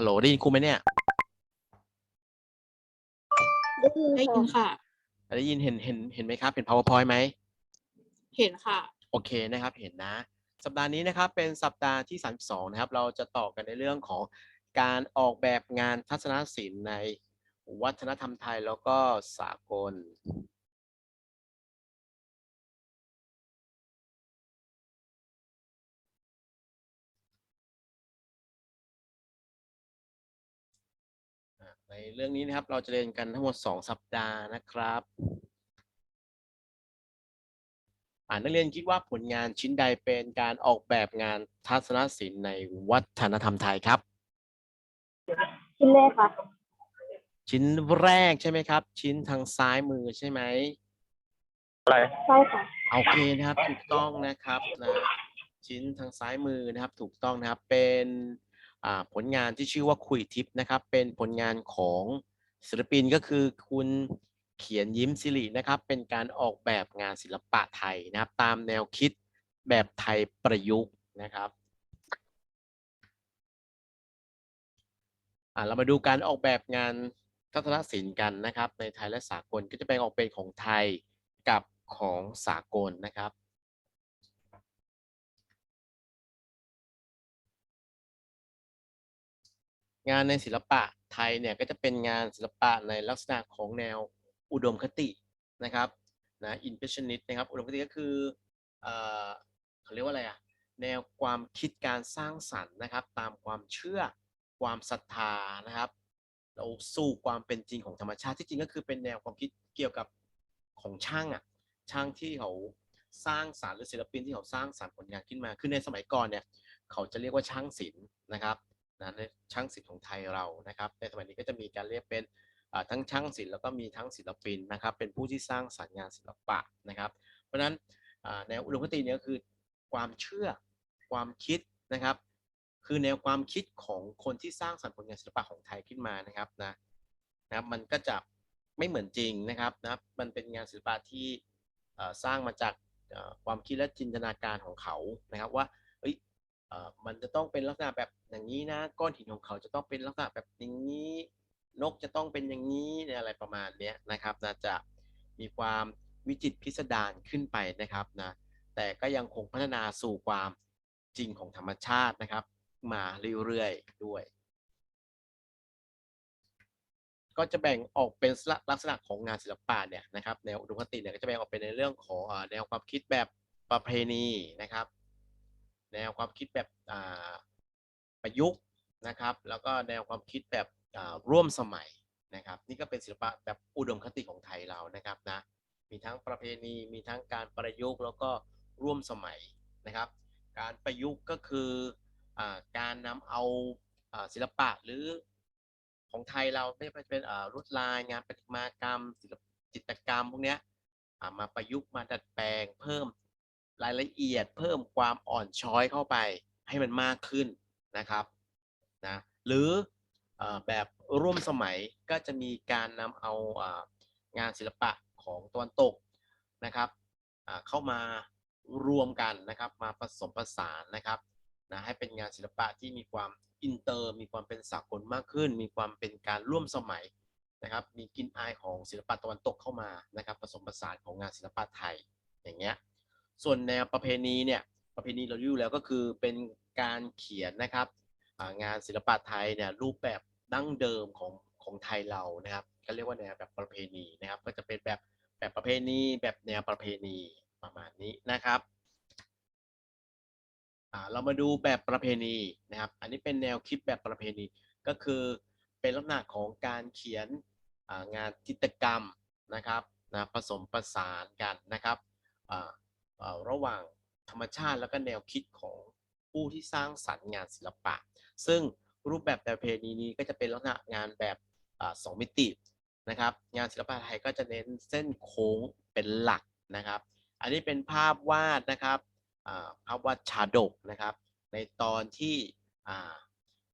ฮัลโหลได้ยินครูไหมเนี่ย ได้ยินได้ยินค่ะค่ะ ได้ยินเห็นเห็นเห็นไหมครับ เห็น powerpoint ไหม เห็นค่ะ โอเคนะครับ เห็นนะ สัปดาห์นี้นะครับ เป็นสัปดาห์ที่ 32 นะครับ เราจะต่อกันในเรื่องของการออกแบบงานทัศนศิลป์ในวัฒนธรรมไทยแล้วก็สากล เรื่องนี้นะครับเราจะเรียนกันทั้งหมด 2 สัปดาห์นะครับอ่านักเรียนคิดว่าผลงานชิ้นใดเป็นการออกแบบงานทัศนศิลป์ในวัฒนธรรมไทยครับ ชิ้นแรกค่ะชิ้นแรกใช่ไหมครับ ชิ้นทางซ้ายมือใช่ไหมใช่ค่ะโอเคนะครับถูกต้องนะครับนะชิ้นทางซ้ายมือนะครับ ถูกต้องนะครับเป็นอ่า ผลงานที่ชื่อว่าคุยทิปนะครับ เป็นผลงานของศิลปินก็คือคุณเขียนยิ้มสิรินะครับ เป็นการออกแบบงานศิลปะไทยนะครับ ตามแนวคิดแบบไทยประยุกต์นะครับเรามาดูการออกแบบงานทัศนศิลป์กันนะครับ ในไทยและสากลก็จะแบ่งออกเป็นของไทยกับของสากลนะครับ งานในศิลปะไทยเนี่ยก็จะเป็นงานศิลปะในลักษณะของแนวอุดมคตินะครับนะ impressionist นะครับอุดมคติก็คือเขาเรียกว่าอะไรอะแนวความคิดการสร้างสรรค์นะครับ ตามความเชื่อความศรัทธานะครับเราสู่ความเป็นจริงของธรรมชาติที่จริงก็คือเป็นแนวความคิดเกี่ยวกับของช่างอะช่างที่เขาสร้างสรรค์หรือศิลปินที่เขาสร้างสรรค์ผลงานขึ้นมา คือในสมัยก่อนเนี่ยเขาจะเรียกว่าช่างศิลป์นะครับ นะในช่างศิลป์ของไทยเรานะครับในสมัยนี้ก็จะมีการเรียกเป็นทั้งช่างศิลป์แล้วก็มีทั้งศิลปินนะครับ เป็นผู้ที่สร้างสรรค์งานศิลปะนะครับ เพราะฉะนั้นแนวอุดมคติเนี่ยก็คือความเชื่อความคิดนะครับ คือแนวความคิดของคนที่สร้างสรรค์ผลงานศิลปะของไทยขึ้นมานะครับนะนะครับมันก็จะไม่เหมือนจริงนะครับนะครับ มันเป็นงานศิลปะที่สร้างมาจากความคิดและจินตนาการของเขานะครับว่า มันจะต้องเป็นลักษณะแบบอย่างนี้นะ ก้อนหินของเขาจะต้องเป็นลักษณะแบบอย่างนี้ นกจะต้องเป็นอย่างนี้เนี่ยอะไรประมาณนี้นะครับนะจะมีความวิจิตพิสดารขึ้นไปนะครับนะแต่ก็ยังคงพัฒนาสู่ความจริงของธรรมชาตินะครับ มาเรื่อยๆด้วย ก็จะแบ่งออกเป็นลักษณะของงานศิลปะเนี่ยนะครับแนวอุดมคติเนี่ยก็จะแบ่งออกเป็นในเรื่องของแนวความคิดแบบประเพณีนะครับ แนวความคิดแบบประยุกต์นะครับ แล้วก็แนวความคิดแบบร่วมสมัยนะครับ นี่ก็เป็นศิลปะแบบอุดมคติของไทยเรานะครับนะมีทั้งประเพณีมีทั้งการประยุกต์แล้วก็ร่วมสมัยนะครับ การประยุกต์ก็คืออการนำเอาศิลปะหรือของไทยเราไม่ว่าจะเป็นอ่าลวดลายงานประติมากรรม ศิลปจิตรกรรมพวกเนี้ยมาประยุกต์มาดัดแปลงเพิ่ม รายละเอียดเพิ่มความอ่อนช้อยเข้าไปให้มันมากขึ้นนะครับนะหรืออแบบร่วมสมัยก็จะมีการนำเอาอางานศิลปะของตะวันตกนะครับเข้ามารวมกันนะครับมาผสมผสานนะครับนะให้เป็นงานศิลปะที่มีความอินเตอร์ มีความเป็นสากลมากขึ้น มีความเป็นการร่วมสมัยนะครับ มีกลินอายของศิลปะตะวันตกเข้ามานะครับผสมผสานของงานศิลปะไทยอย่างเงี้ย ส่วนแนวประเพณีเนี่ยประเพณีเราอยู่แล้วก็คือเป็นการเขียนนะครับงานศิลปะไทยเนี่ยรูปแบบดั้งเดิมของของไทยเรานะครับก็เรียกว่าแนวแบบประเพณีนะครับ ก็จะเป็นแบบแบบประเพณีแบบแนวประเพณีประมาณนี้นะครับอ่าเรามาดูแบบประเพณีนะครับ อันนี้เป็นแนวคิดแบบประเพณีก็คือเป็นลักษณะของการเขียนงานจิตรกรรมนะครับนะผสมประสานกันนะครับอ่า ระหว่างธรรมชาติแล้วก็แนวคิดของผู้ที่สร้างสรรค์งานศิลปะ ซึ่งรูปแบบประเพณีนี้ก็จะเป็นลักษณะงานแบบอสองมิตินะครับ งานศิลปะไทยก็จะเน้นเส้นโค้งเป็นหลักนะครับ อันนี้เป็นภาพวาดนะครับภาพวาดชาดกนะครับ ในตอนที่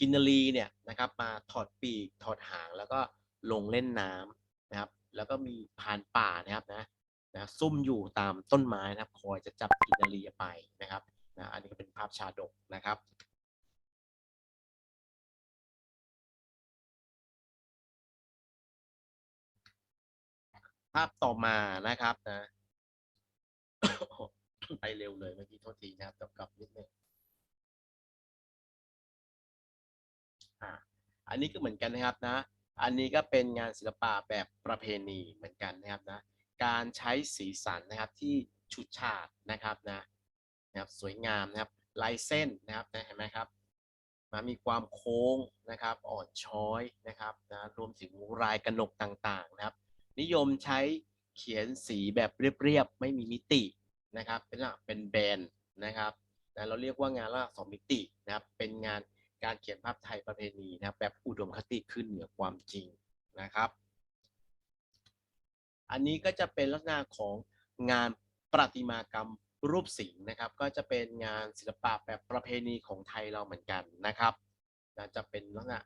กินนรีเนี่ยนะครับมาถอดปีกถอดหางแล้วก็ลงเล่นน้ำนะครับ แล้วก็มีพรานป่านะครับนะ นะซุ่มอยู่ตามต้นไม้นะครับคอยจะจับกินนารีไปนะครับนะอันนี้เป็นภาพชาดกนะครับภาพต่อมานะครับนะไปเร็วเลยเมื่อกี้โทษทีนะครับกลับนิดนึงอ่าอันนี้ก็เหมือนกันนะครับนะ อันนี้ก็เป็นงานศิลปะแบบประเพณีเหมือนกันนะครับนะ การใช้สีสันนะครับที่ฉูดฉาดนะครับนะนะครับสวยงามนะครับลายเส้นนะครับนะเห็นไหมครับมามีความโค้งนะครับอ่อนช้อยนะครับนะรวมถึงลายกระหนกต่างๆนะครับ นิยมใช้เขียนสีแบบเรียบๆไม่มีมิตินะครับ เป็นลักเป็นแบนนะครับนะเราเรียกว่างานลักษณะสองมิตินะครับ เป็นงานการเขียนภาพไทยประเพณีนะครับแบบอุดมคติขึ้นเหนือความจริงนะครับ อันนี้ก็จะเป็นลักษณะของงานประติมากรรมรูปสิงห์นะครับ ก็จะเป็นงานศิลปะแบบประเพณีของไทยเราเหมือนกันนะครับจะเป็นลักษณะ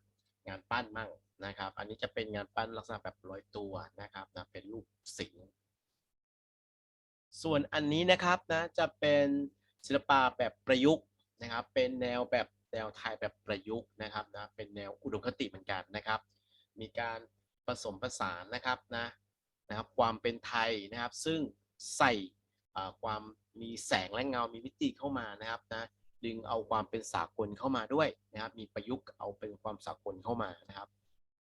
งานปั้นมั่งนะครับ อันนี้จะเป็นงานปั้นลักษณะแบบร้อยตัวนะครับนะเป็นรูปสิงห์ส่วนอันนี้นะครับนะจะเป็นศิลปะแบบประยุกต์นะครับ เป็นแนวแบบแนวไทยแบบประยุกต์นะครับนะเป็นแนวอุดมคติเหมือนกันนะครับ มีการผสมผสานนะครับนะ นะครับความเป็นไทยนะครับ ซึ่งใส่ความมีแสงและเงา มีมิติเข้ามานะครับนะดึงเอาความเป็นสากลเข้ามาด้วยนะครับ มีประยุกต์เอาเป็นความสากลเข้ามานะครับ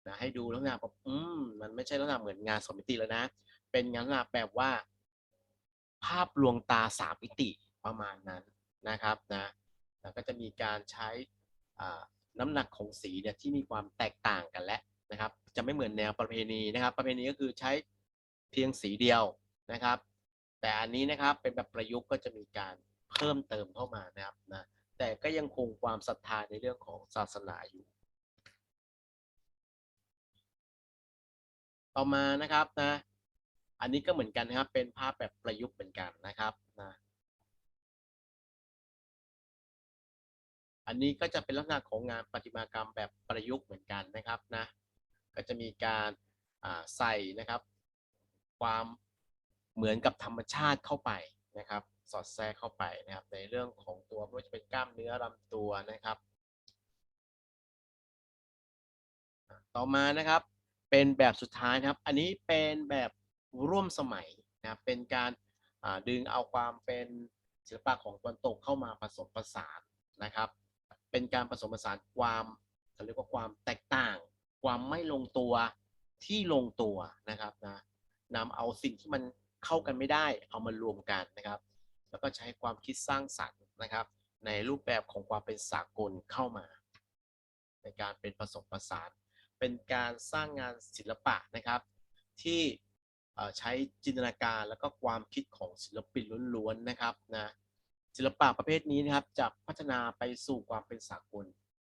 นะให้ดูลักษณะแบบอืมมันไม่ใช่ลักษณะเหมือนงานสองมิติแล้วนะ เป็นงานลักษณะแบบว่า ภาพลวงตาสามมิติประมาณนั้นนะครับนะแล้วก็จะมีการใช้น้ำหนักของสีเนี่ยที่มีความแตกต่างกันและนะครับ จะไม่เหมือนแนวประเพณีนะครับ ประเพณีก็คือใช้ เพียงสีเดียวนะครับ แต่อันนี้นะครับเป็นแบบประยุกต์ก็จะมีการเพิ่มเติมเข้ามานะครับนะแต่ก็ยังคงความศรัทธาในเรื่องของศาสนาอยู่ ต่อมานะครับนะอันนี้ก็เหมือนกันนะครับเป็นภาพแบบประยุกต์เหมือนกันนะครับนะอันนี้ก็จะเป็นลักษณะของงานประติมากรรมแบบประยุกต์เหมือนกันนะครับนะก็จะมีการใส่นะครับ ความเหมือนกับธรรมชาติเข้าไปนะครับ สอดแทรกเข้าไปนะครับ ในเรื่องของตัวไม่ว่าจะเป็นกล้ามเนื้อลำตัวนะครับ ต่อมานะครับเป็นแบบสุดท้ายนะครับ อันนี้เป็นแบบร่วมสมัยนะครับเป็นการดึงเอาความเป็นศิลปะของตะวันตกเข้ามาผสมผสานนะครับ เป็นการผสมผสานความเขาเรียกว่าความแตกต่าง ความไม่ลงตัวที่ลงตัวนะครับนะ นำเอาสิ่งที่มันเข้ากันไม่ได้ เอามารวมกันนะครับ แล้วก็ใช้ความคิดสร้างสรรค์นะครับ ในรูปแบบของความเป็นสากลเข้ามา ในการเป็นผสมผสาน เป็นการสร้างงานศิลปะนะครับ ที่ใช้จินตนาการแล้วก็ความคิดของศิลปินล้วนๆนะครับนะศิลปะประเภทนี้นะครับจะพัฒนาไปสู่ความเป็นสากล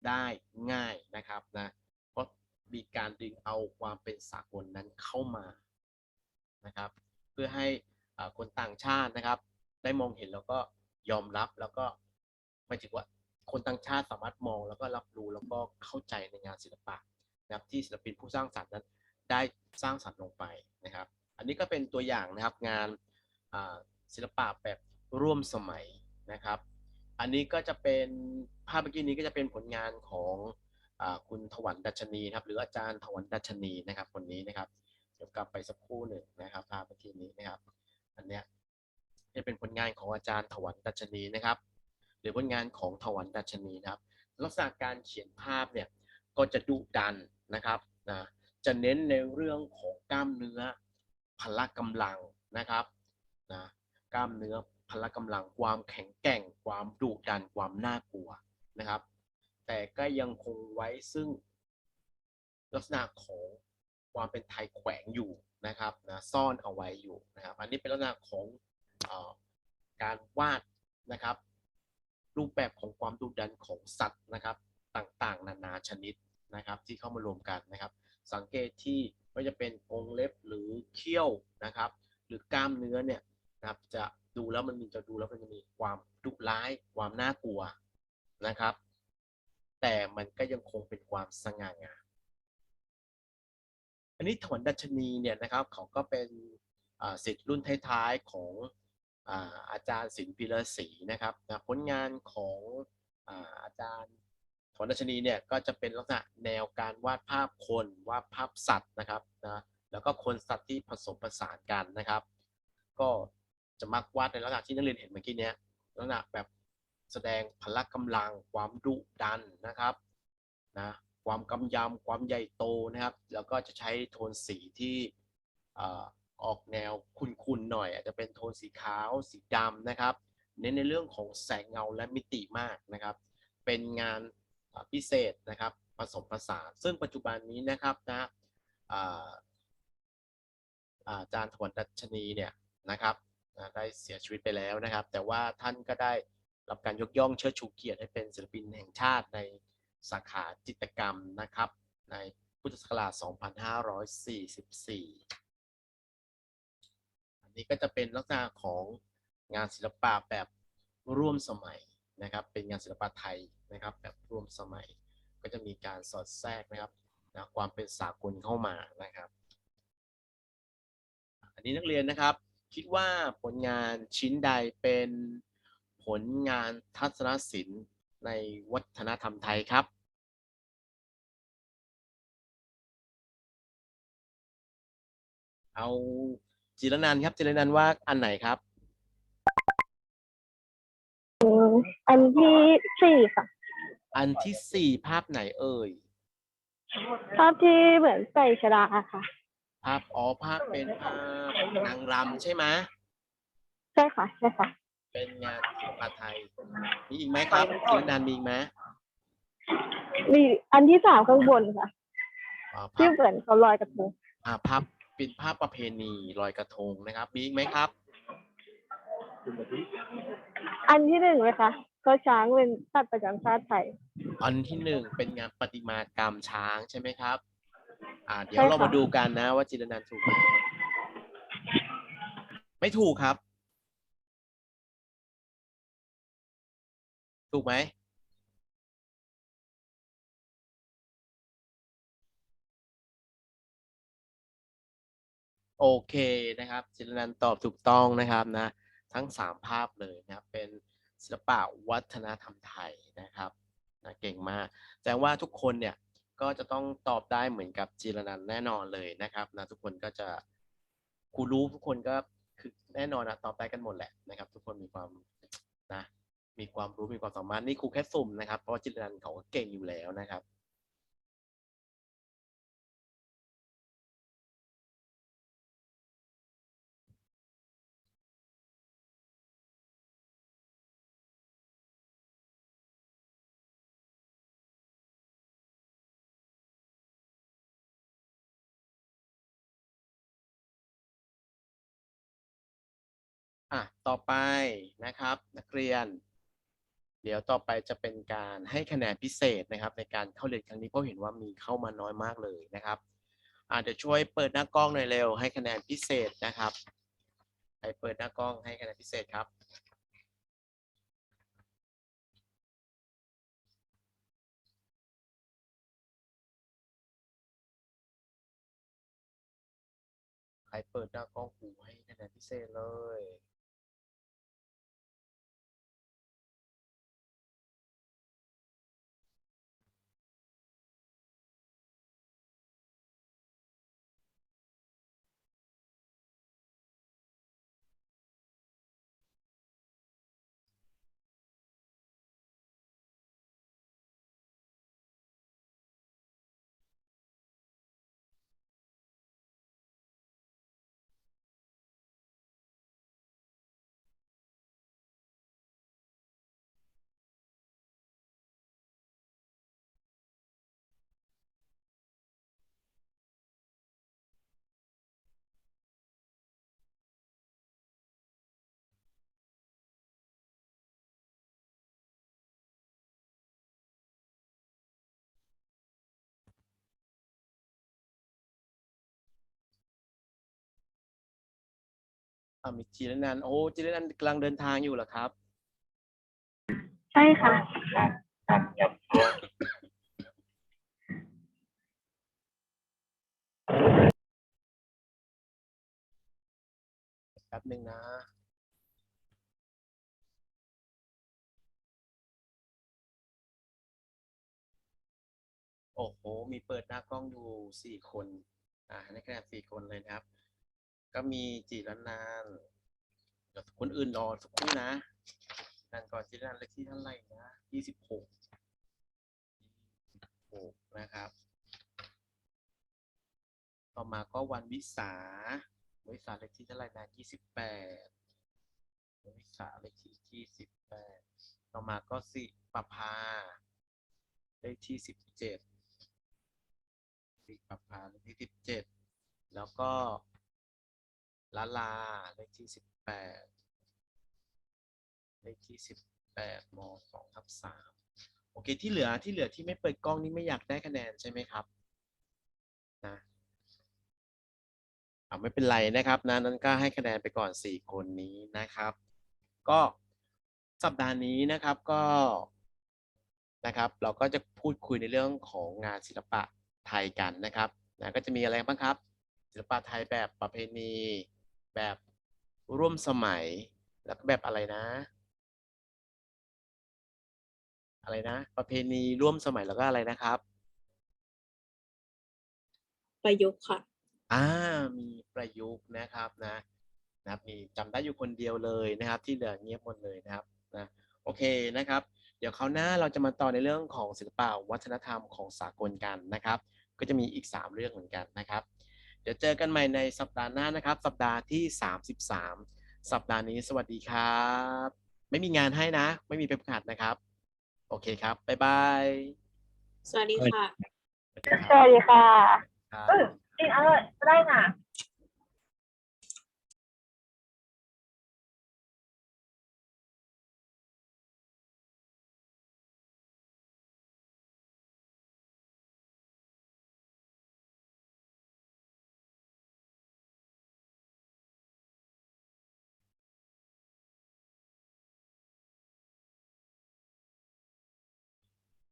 ได้ง่ายนะครับนะเพราะมีการดึงเอาความเป็นสากลนั้นเข้ามา นะครับ เพื่อให้คนต่างชาตินะครับ ได้มองเห็นแล้วก็ยอมรับแล้วก็หมายถึงว่าคนต่างชาติสามารถมองแล้วก็รับรู้แล้วก็เข้าใจในงานศิลปะนะครับที่ศิลปินผู้สร้างสรรค์นั้น ได้สร้างสรรค์ลงไปนะครับ อันนี้ก็เป็นตัวอย่างนะครับงานศิลปะแบบร่วมสมัยนะครับ อันนี้ก็จะเป็นภาพเมื่อกี้นี้ก็จะเป็นผลงานของอคุณถวันดัชนีครับ หรืออาจารย์ถวันดัชนีนะครับคนนี้นะครับ เดี๋ยวกลับไปสักครู่หนึ่งนะครับภาพเมื่อกี้นี้นะครับ อันเนี้ยจะเป็นผลงานของอาจารย์ถวันดัชนีนะครับ หรือผลงานของถวันดัชนีนะครับ ลักษณะการเขียนภาพเนี่ยก็จะดุดันนะครับนะจะเน้นในเรื่องของกล้ามเนื้อพละกำลังนะครับนะกล้ามเนื้อพละกำลังความแข็งแกร่ง ความดุดันความน่ากลัวนะครับ แต่ก็ยังคงไว้ซึ่งลักษณะของ ความเป็นไทยแขวงอยู่นะครับนะซ่อนเอาไว้อยู่นะครับอันนี้เป็นลักษณะของออการวาดนะครับ รูปแบบของความดุดันของสัตว์นะครับต่างๆ นานาชนิดนะครับ ที่เข้ามารวมกันนะครับ สังเกตที่ไม่ว่าจะเป็นกรงเล็บหรือเขี้ยวนะครับ หรือกล้ามเนื้อเนี่ยนะครับจะดูแล้วมันมีจะดูแล้วมันจะมีความดุร้าย ความน่ากลัวนะครับ แต่มันก็ยังคงเป็นความสง่างาม อันนี้ถวันดัชนีเนี่ยนะครับเขาก็เป็นอ่าศิษย์รุ่นท้ายๆของอาอาจารย์ศิลปิลศรีนะครับนะผลงานของอาอาจารย์ถวันดัชนีเนี่ยก็จะเป็นลักษณะแนวการวาดภาพคนวาดภาพสัตว์นะครับนะแล้วก็คนสัตว์ที่ผสมผสานกันนะครับ ก็จะมักวาดในลักษณะที่นักเรียนเห็นเมื่อกี้เนี้ยลักษณะแบบแสดงพละกำลังความดุดันนะครับนะ ความกำยำความใหญ่โตนะครับ แล้วก็จะใช้โทนสีที่อออกแนวคุนๆหน่อย อาจจะเป็นโทนสีขาวสีดำนะครับ เน้นในเรื่องของแสงเงาและมิติมากนะครับ เป็นงานพิเศษนะครับผสมผสานซึ่งปัจจุบันนี้นะครับนะอาอาจารย์ถวนดัชนีเนี่ยนะครับได้เสียชีวิตไปแล้วนะครับ แต่ว่าท่านก็ได้รับการยกย่องเชิดชูเกียรติให้เป็นศิลปินแห่งชาติใน สาขาจิตรกรรมนะครับ ในพุทธศักราช 2544 อันนี้ก็จะเป็นลักษณะของงานศิลปะแบบร่วมสมัยนะครับ เป็นงานศิลปะไทยนะครับ แบบร่วมสมัย ก็จะมีการสอดแทรกนะครับนะความเป็นสากลเข้ามานะครับ อันนี้นักเรียนนะครับ คิดว่าผลงานชิ้นใดเป็นผลงานทัศนศิลป์ในวัฒนธรรมไทยครับ เอาจิรนันท์ครับจิรนันท์ว่าอันไหนครับอืมอันที่สี่ค่ะ อันที่สี่ภาพไหนเอ่ย ภาพที่เหมือนใส่ชดาค่ะ ภาพอ๋อภาพเป็นภาพนางรำใช่ไหมใช่ค่ะใช่ค่ะ เป็นงานศิลปะไทย มีอีกไหมครับจิรนันท์มีอีกไหมมีอันที่สามข้างบนค่ะ อ๋อภาที่พเหมือนเขาลอยกระทงอ่าภาพ เป็นภาพประเพณีลอยกระทงนะครับมีอีกไหมครับ อันที่หนึ่งเลยค่ะก็ช้างเป็นสัตว์ประจำชาติไทย อันที่หนึ่งเป็นงานประติมากรรมช้างใช่ไหมครับ อ่า เดี๋ยวใช่เราค่ะมาดูกันนะว่าจิรนันท์ถูกไหมไม่ถูกครับ ถูกไหม โอเคนะครับจิรนันตอบถูกต้องนะครับนะทั้งสามภาพเลยนะครับเป็นศิลปะวัฒนธรรมไทยนะครับนะเก่งมากแสดงว่าทุกคนเนี่ยก็จะต้องตอบได้เหมือนกับจิรนันแน่นอนเลยนะครับนะทุกคนก็จะครูรู้ทุกคนก็คือแน่นอนนะตอบได้กันหมดแหละนะครับ ทุกคนมีความนะมีความรู้มีความสามารถนี่ครูแค่สุ่มนะครับเพราะว่าจิรนันเขาก็เก่งอยู่แล้วนะครับ อะต่อไปนะครับ นักเรียน เดี๋ยวต่อไปจะเป็นการให้คะแนนพิเศษนะครับ ในการเข้าเรียนครั้งนี้เพราะเห็นว่ามีเข้ามาน้อยมากเลยนะครับอะเดี๋ยวช่วยเปิดหน้ากล้องหน่อยเร็วให้คะแนนพิเศษนะครับใครเปิดหน้ากล้องให้คะแนนพิเศษครับใครเปิดหน้ากล้องครูให้คะแนนพิเศษเลย อ่ามีจิรนันท์โอ้จิรนันท์กำลังเดินทางอยู่เหรอครับ ใช่ค่ะ แป๊บหนึ่งนะ โอ้โห มีเปิดหน้ากล้องอยู่สี่คน อ่าให้คะแนนสี่คนเลยนะครับ ก็มีจีรนานเดี๋ยวคนอื่นรอสักครู่นะนันก่อนจีรนนานเลขที่เท่าไหร่นะยี่สิบหกหกนะครับ ต่อมาก็วันวิสา วิสาเลขที่เท่าไหร่นะยี่สิบแปดวิสาเลขที่ยี่สิบแปดต่อมาก็สิปภาเลขที่สิบเจ็ดสิปภาเลขที่สิบเจ็ดแล้วก็ ลาลาเลขที่สิบแปดเลขที่สิบแปดมสองทับสามโอเคที่เหลือที่เหลือที่ไม่เปิดกล้องนี่ไม่อยากได้คะแนนใช่ไหมครับนะอ่าไม่เป็นไรนะครับนะนั้นก็ให้คะแนนไปก่อน 4 คนนี้นะครับ ก็สัปดาห์นี้นะครับก็นะครับ เราก็จะพูดคุยในเรื่องของงานศิลปะไทยกันนะครับนะก็จะมีอะไรบ้างครับ ศิลปะไทยแบบประเพณี แบบร่วมสมัย แล้วก็แบบอะไรนะ อะไรนะ ประเพณีร่วมสมัยแล้วก็อะไรนะครับ ประยุกต์ค่ะ อ่า มีประยุกต์นะครับนะนะครับมีจำได้อยู่คนเดียวเลยนะครับ ที่เหลือเงียบหมดเลยนะครับนะโอเคนะครับ เดี๋ยวคราวหน้าเราจะมาต่อในเรื่องของศิลปะวัฒนธรรมของสากลกันนะครับ ก็จะมีอีก 3 เรื่องเหมือนกันนะครับ เดี๋ยวเจอกันใหม่ในสัปดาห์หน้านะครับ สัปดาห์ที่ 33 สัปดาห์นี้สวัสดีครับ ไม่มีงานให้นะ ไม่มีไปประกาศนะครับ โอเคครับ บ๊ายบาย สวัสดีค่ะ สวัสดีคสวัสดีค่ะรับกินอร่อยได้นะ